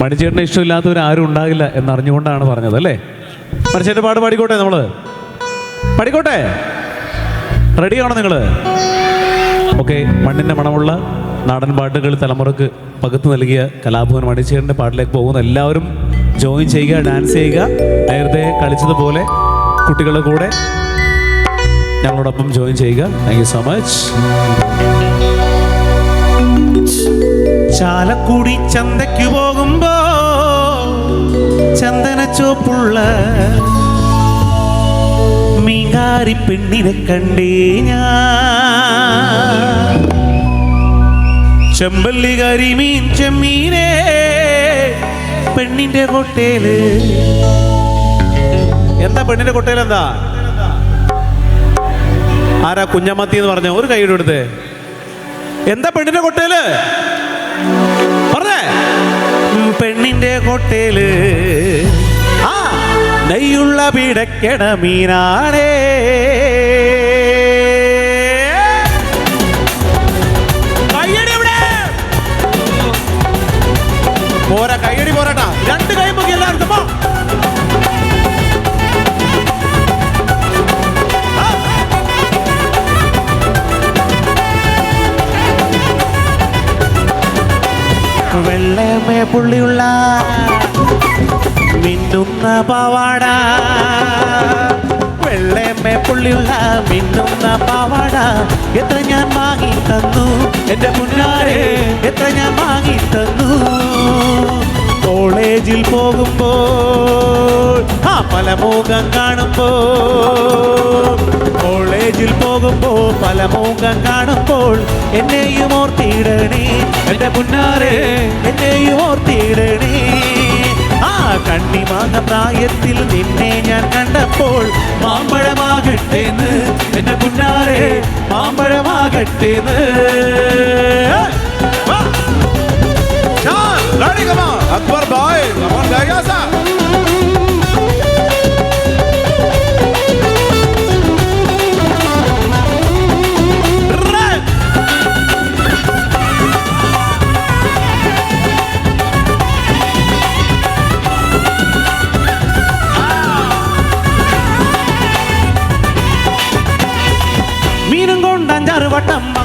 മണിച്ചേട്ടനെ ഇഷ്ടമില്ലാത്തവർ ആരും ഉണ്ടാകില്ല എന്നറിഞ്ഞുകൊണ്ടാണ് പറഞ്ഞത് അല്ലേ? മണിച്ചേട്ടൻ പാട്ട് പാടിക്കോട്ടെ നമ്മൾ? പാടിക്കോട്ടെ? റെഡിയാണോ നിങ്ങൾ ഓക്കെ മണ്ണിന്റെ മണമുള്ള നാടൻ പാട്ടുകൾ തലമുറയ്ക്ക് പകുത്തു നൽകിയ കലാഭവൻ മണിച്ചേട്ടന്റെ പാട്ടിലേക്ക് പോകുന്ന എല്ലാവരും ജോയിൻ ചെയ്യുക ഡാൻസ് ചെയ്യുക. നേരത്തെ കളിച്ചതുപോലെ കുട്ടികളുടെ കൂടെ ഞങ്ങളോടൊപ്പം ജോയിൻ ചെയ്യുക. Thank you so much Chalakudy ചന്തയ്ക്ക് പോകുമ്പോ ചന്ദന ചോപ്പുള്ള മീങ്കാരി പെണ്ണിനെ കണ്ടേ ഞാൻ. ചെമ്പല്ലി കരിമീൻ ചെമ്മീനെ പെണ്ണിന്റെ കൊട്ടേൽ. എന്താ പെണ്ണിന്റെ കൊട്ടേലെന്താ? ആരാ കുഞ്ഞമ്മത്തി എന്ന് പറഞ്ഞ? ഒരു കൈയുടെ എടുത്ത്. എന്താ പെണ്ണിന്റെ കൊട്ടയിൽ പറഞ്ഞേ. പെണ്ണിന്റെ കൊട്ടേൽ. ആ. നെയ്യുള്ള പിടക്കണ മീനാണേ. വെള്ളമേ പുള്ളിയുള്ള മിന്നുന്ന പാവാട. വെള്ളമേ പുള്ളിയുള്ള മിന്നുന്ന പാവാട. എത്ര ഞാൻ വാങ്ങി തന്നു? എന്റെ മുന്നാരെ എത്ര ഞാൻ വാങ്ങി തന്നു? കോളേജിൽ പോകുമ്പോൾ ആ പല മുഖം കാണുമ്പോൾ കോളേജിൽ പോകുമ്പോൾ പല മോഹം കാണുമ്പോൾ എന്നെയും ഓർത്തിയിടണേ എന്റെ പുന്നാരെ എന്നെയും ഓർത്തിയിടണേ ആ കണ്ണിമാങ്ങ പ്രായത്തിൽ നിന്നെ ഞാൻ കണ്ടപ്പോൾ മാമ്പഴമാകട്ടേന്ന്. എന്റെ പുന്നാരെ മാമ്പഴമാകട്ടേന്ന്.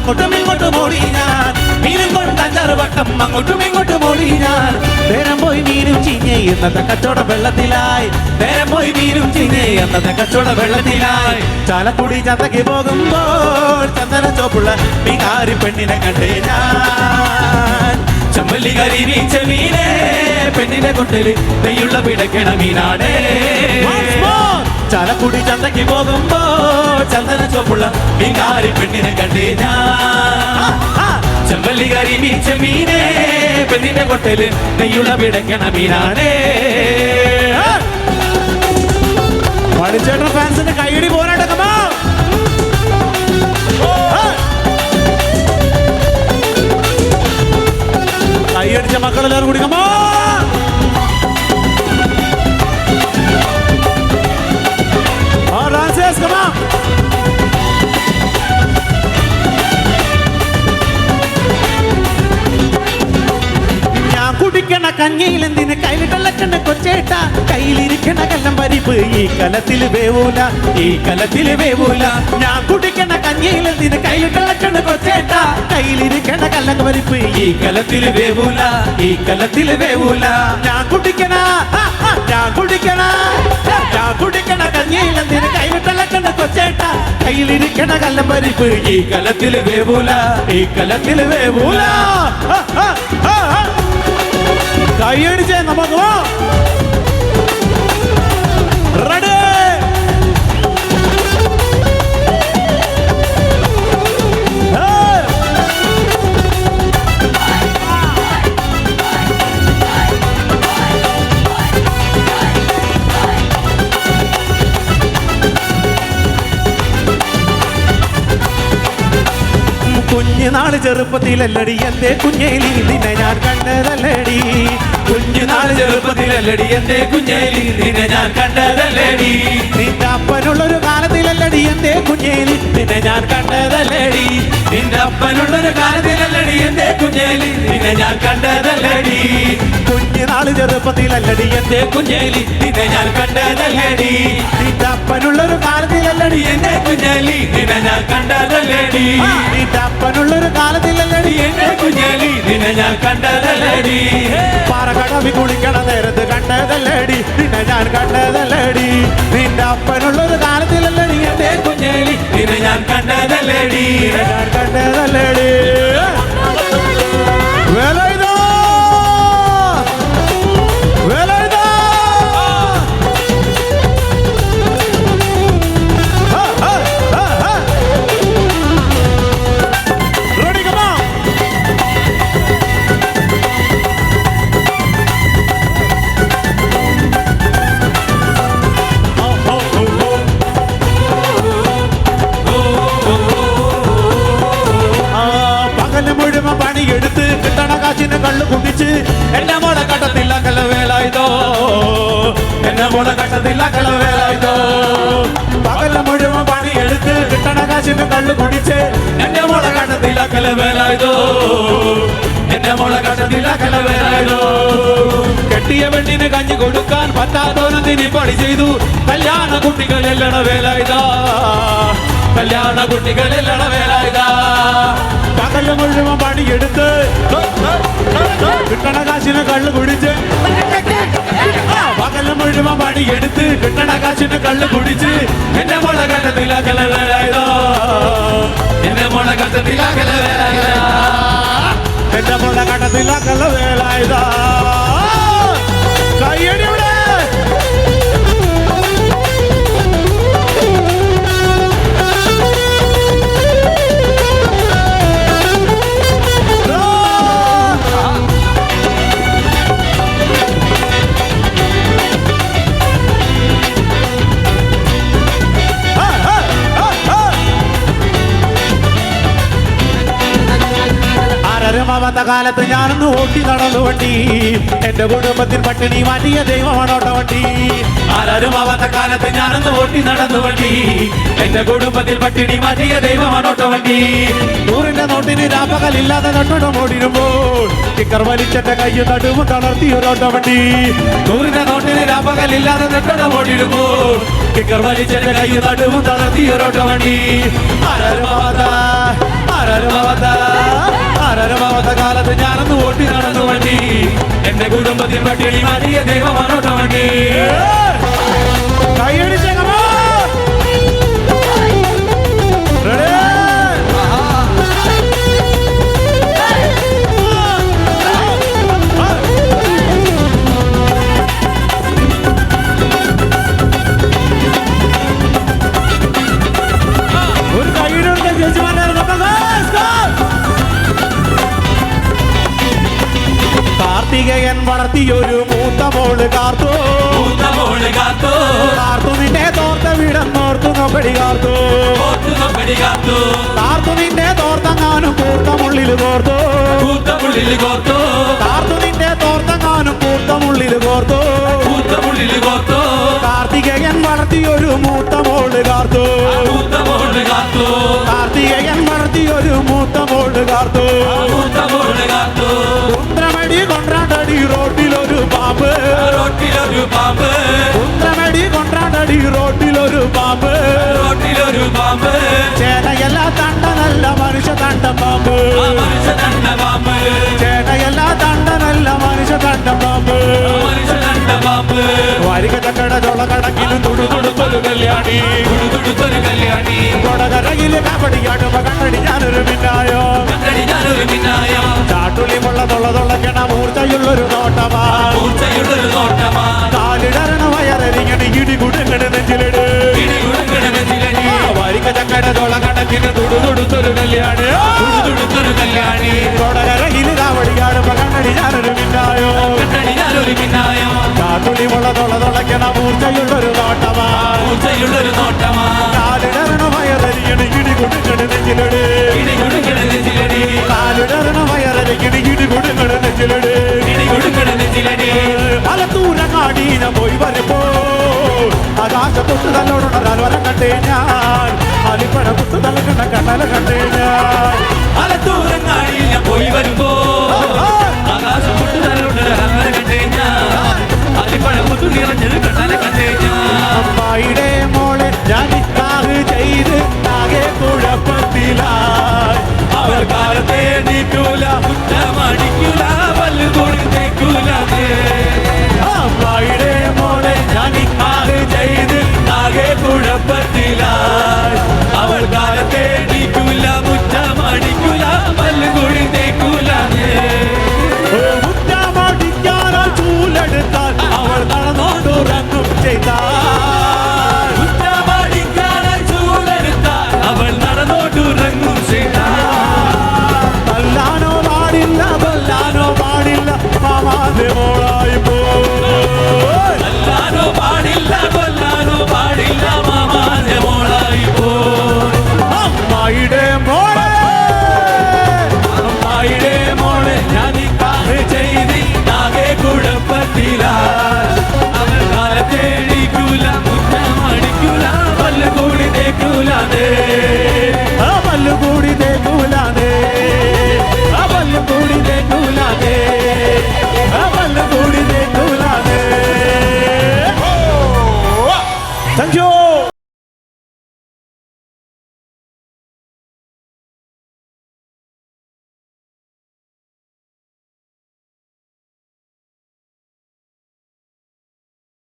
അങ്ങോട്ടും ഇങ്ങോട്ടും ഓടി ഞാൻ മീനും കൊണ്ട് അഞ്ചാറ് വട്ടം അങ്ങോട്ടും ഇങ്ങോട്ടും ഓടി ഞാൻ നേരം പോയി മീനും ചീഞ്ഞ് എന്നത്തെ കച്ചവട വെള്ളത്തിലായി. നേരം പോയി മീനും ചീഞ്ഞ് എന്നത്തെ കച്ചവട വെള്ളത്തിലായി. ചാലക്കുടി ചന്തയ്ക്ക് പോകുമ്പോൾ ചന്ദന ചോപ്പുള്ള മീനാരി പെണ്ണിനെ കണ്ടേ ഞാൻ. ചമ്മല്ലി കരി വീച്ച മീനേ പെണ്ണിനെ കൊണ്ടൽ നെയ്യുള്ള പിടക്കണ മീനാടേ ചാലക്കുടി ചന്തയ്ക്ക് പോകുമ്പോ ചന്ദന ചോപ്പുള്ള മീൻകാരി പെണ്ണിനെ കണ്ടേ ഞാൻ. ചെമ്പല്ലി കറി മീച്ച മീനേ പെണ്ണിന്റെ കൊട്ടൽ നെയ്യുള്ള പിടക്കണ മീനാണേ. മണിച്ചേട്ടൻ ഫാൻസിന്റെ കൈയടി പോരാട്ടക്കമാ കൈയടിച്ച മക്കളെല്ലാവരും കൂടി എന്തിന് കയ്യിലിട്ടല്ലക്കണ്ണ കൊച്ചേട്ട. കയ്യിലിരിക്കണ കല്ലം പരിപ്പ് ഈ കലത്തിൽ വേവൂല ഈ കലത്തിൽ വേവൂല. ഞാൻ കുടിക്കണ കഞ്ഞിയിൽ എന്തിന് കയ്യിലിട്ടല്ലക്കണ്ണ കൊച്ചേട്ട. കയ്യിലിരിക്കണ കല്ലം പരിപ്പ് ഈ കലത്തിൽ വേവൂല ഈ കലത്തിൽ വേവൂല. ഞാൻ കുടിക്കണ ഞാൻ കുടിക്കണ ഞാൻ കുടിക്കണ കഞ്ഞിയിൽ എന്തിന് കയ്യിലിട്ടല്ലക്കണ്ണ കൊച്ചേട്ട. കയ്യിലിരിക്കണ കല്ലം പരിപ്പ് ഈ കലത്തിൽ വേവൂല ഈ കലത്തിൽ വേവൂല. ആ, ആ, ആ. കൈയടിച്ചേ നമുക്ക്. നാൾ Hey! കുഞ്ഞുനാൾ ചെറുപ്പത്തിലല്ലടി എന്റെ കുഞ്ഞേലി നിന്നെ ഞാൻ കണ്ടതല്ലടി കുഞ്ഞുനാൾ ചെറുപ്പത്തിലല്ലടി എന്റെ കുഞ്ഞേലി. നിന്നെ ഞാൻ കണ്ടതല്ലടി. നിന്റെ അപ്പനുള്ളൊരു കാലത്തിലല്ലടി എന്റെ കുഞ്ഞേലി. നിന്നെ ഞാൻ കണ്ടതല്ലടി. നിന്റെ അപ്പനുള്ളൊരു കാലത്തിലല്ലടി എന്റെ കുഞ്ഞേലി. നിന്നെ ഞാൻ കണ്ടതല്ലടി. കുഞ്ഞുനാൾ നാൾ ചെറുപ്പത്തിലല്ലടി എന്റെ കുഞ്ഞേലി. നിന്നെ ഞാൻ കണ്ടതല്ലേടി. നിന്റെ അപ്പനുള്ളൊരു കാലത്തിലല്ലടി എന്നെ കുഞ്ഞേലി നിന്നെ ഞാൻ നിന്റെ അപ്പനുള്ളൊരു കാലത്തിലല്ലടി എന്റെ കുഞ്ഞേലി നിന്നെ ഞാൻ കണ്ടതല്ലേടി പാറകടവി കുളിക്കണ നേരത്ത് കണ്ടതല്ലടി നിന്നെ ഞാൻ കണ്ടതല്ലടി. നിന്റെ അപ്പനുള്ളൊരു കാലത്തിലല്ലടി എന്നെ എന്റെ നിന്നെ ഞാൻ കണ്ടതല്ലേടി. ഞാൻ കട്ടത്തില്ല കലവേലായതോ പകൽ മുഴുവൻ പണിയെടുത്ത് കിട്ടണ കാശിന് കള്ളു കുടിച്ച് എന്റെ മോളെ കണ്ടത്തിലാക്കല കലവേലായതോ എന്റെ മോളെ കണ്ടത്തിലാക്കല കലവേലായതോ കെട്ടിയ പെണ്ണിന് കഞ്ഞി കൊടുക്കാൻ പറ്റാത്തോനന്തിനി പണി ചെയ്തു? കല്യാണ കുട്ടികളെല്ലണ വേലായതാ കല്യാണ കുട്ടികളെല്ലണ വേലായതാ പകൽ മുഴുവൻ പണിയെടുത്ത് കിട്ടണ കാശിന് കള്ളു കുടിച്ച് പണിയെടുത്ത് കിട്ടണ കാശിന് കള്ളു കുടിച്ച് എന്റെ മുളകട്ട കണ്ടതില്ല കലവേലായതോ? എന്റെ മോളെ കണ്ടതില്ല കലവേലായതാ? എന്റെ മുളകട്ട നിലാകല കള്ളവേലായതാ കാലത്ത് ഞാനൊന്ന് ഓട്ടി നടന്നു വണ്ടി. എന്റെ കുടുംബത്തിൽ പട്ടിണി മാറ്റിയ ദൈവമാണ് ഓട്ടവണ്ടി ആരാരും ആവാത്ത കാലത്ത് ഞാനൊന്ന് ഓട്ടി നടന്നു വണ്ടി. എന്റെ കുടുംബത്തിൽ പട്ടിണി മാറ്റിയ ദൈവമാണ് ഓട്ടവണ്ടി നൂറിന്റെ നോട്ടിന് രാപ്പകലില്ലാതെ നട്ടോടം ഓടിരുമ്പോൾ കിക്കർ വലിച്ചെന്റെ കയ്യ് നടുവും തളർത്തി ഒരു ഓട്ടവണ്ടി നൂറിന്റെ നോട്ടിന് രാപ്പകലില്ലാതെ നട്ടുടം ഓടിരുമ്പോൾ കിക്കർ വലിച്ചെന്റെ കൈ നടുവും തളർത്തി ആരാരും ആവാത്ത ആരാരും ആരരമാവാത്ത ആരാരമാവാത്ത കാലത്ത് ഞാനൊന്ന് ഓട്ടി നടന്നു വണ്ടി. എന്റെ കുടുംബത്തിൽ പട്ടിണി മാറ്റിയ ദൈവമാണോട്ടോ വണ്ടി കൈയടിച്ചേക്കമോ വീടെന്നോർത്തു നൊപ്പടി കാർത്തു ഓർത്തു നൊപ്പടി കാത്തോ കാർത്തു നിന്നെ തോർത്തങ്ങാനും കൂർത്തമുള്ളിൽ കോർത്തു. കൂത്ത കോർത്തു. താർത്തു കാർത്തു നിന്നെ തോർത്തങ്ങാനും കൂർത്തമുള്ളിൽ കോർത്തു. കൂത്ത കോർത്തു. കോർത്തോ കാർത്തികയൻ വളർത്തിയൊരു മൂത്ത മോൾ കാർത്തു. മൂത്ത മോൾ കാർത്തു. കാർത്തികയൻ വളർത്തിയൊരു മൂത്ത മോൾ കാർത്തു. മൂത്ത മോൾ കാത്തോ കുന്ത്രമടി കൊണ്ടാടടി റോട്ടിലൊരു പാമ്പ് റോട്ടിലൊരു പാമ്പ് കുന്തനടി കൊണ്ടാടടി റോട്ടിലൊരു പാമ്പ് റോട്ടിലൊരു പാമ്പ് ചേനയല്ല തണ്ടനല്ല മനുഷ്യ തണ്ട പാമ്പ്. മനുഷ്യ തണ്ട പാമ്പ്. ചേനയല്ല തണ്ടനല്ല മനുഷ്യ തണ്ട പാമ്പ്. മനുഷ്യ തണ്ട പാമ്പ്. വരിക ചക്കട ചൊള കടക്കിലും തുടുതുടുത്തൊരു കല്യാണി. തുടുതുടുത്തൊരു കല്യാണി. കൊടകരയിൽ കബടിയാടുമ്പ കണ്ടടി ഞാനൊരു മിന്നായോ? മിന്നായം ചാട്ടുള്ളിമുള്ള മൂർച്ചയുള്ളൊരു നോട്ടമാ മൂർച്ചയുള്ളൊരു നോട്ടമാ കാലിടരണ വയറിങ്ങനെ ഇടി കുടുങ്ങണ നെഞ്ചിലിട്. വരിക ചക്കട ചൊള ദിനം പോയി വരുമ്പോൾ അതാശ പുത്തുതലോടുണരാൽ വരം കണ്ടേ ഞാൻ. അലിപ്പഴ പുത്തുതല കണ്ട കണ്ണല കണ്ടേ ഞാൻ അലത്തൂരങ്ങാടിയില്ല പോയി വരുമ്പോ ആകാശ പുത്തുതലോടുണരാൽ വരം കണ്ടേ ഞാൻ. അലിപ്പഴ പുത്തു നിറഞ്ഞത് കണ്ണല കണ്ടേ ഞാൻ. അമ്മായിടെ മോളെ ഞാൻ